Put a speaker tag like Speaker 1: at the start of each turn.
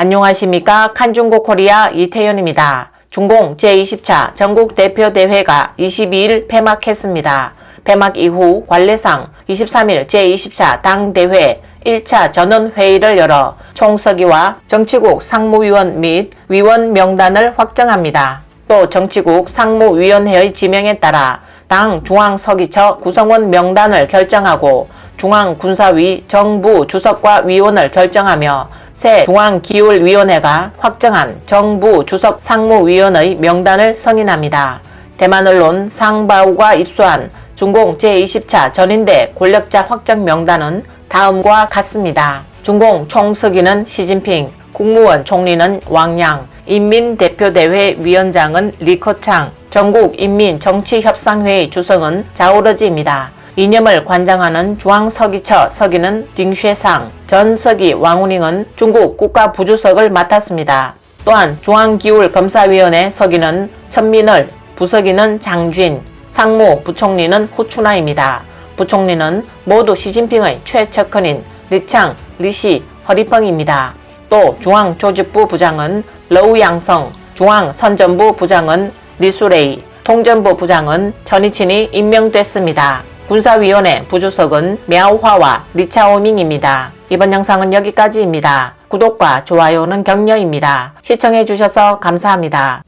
Speaker 1: 안녕하십니까 칸중국 코리아 이태현입니다. 중공 제20차 전국 대표 대회가 22일 폐막했습니다. 폐막 이후 관례상 23일 제20차 당 대회 1차 전원회의를 열어 총서기와 정치국 상무위원 및 위원 명단을 확정합니다. 또 정치국 상무위원회의 지명에 따라 당 중앙서기처 구성원 명단을 결정하고 중앙군사위 정부 주석과 위원을 결정하며 새 중앙기울위원회가 확정한 정부 주석 상무위원의 명단을 승인합니다. 대만 언론 상바우가 입수한 중공 제20차 전인대 권력자 확정 명단은 다음과 같습니다. 중공 총서기는 시진핑, 국무원 총리는 왕양, 인민대표대회 위원장은 리커창, 전국인민정치협상회의 주석은 자오러지입니다. 이념을 관장하는 중앙서기처 서기는 딩쉐상, 전 서기 왕우닝은 중국 국가부주석을 맡았습니다. 또한 중앙기울검사위원회 서기는 천민을, 부서기는 장쥔, 상무 부총리는 후추나입니다. 부총리는 모두 시진핑의 최측근인 리창, 리시, 허리펑입니다. 또 중앙조직부 부장은 러우양성, 중앙선전부 부장은 리수레이, 통전부 부장은 전희친이 임명됐습니다. 군사위원회 부주석은 мя오화와 리차오밍입니다. 이번 영상은 여기까지입니다. 구독과 좋아요는 격려입니다. 시청해주셔서 감사합니다.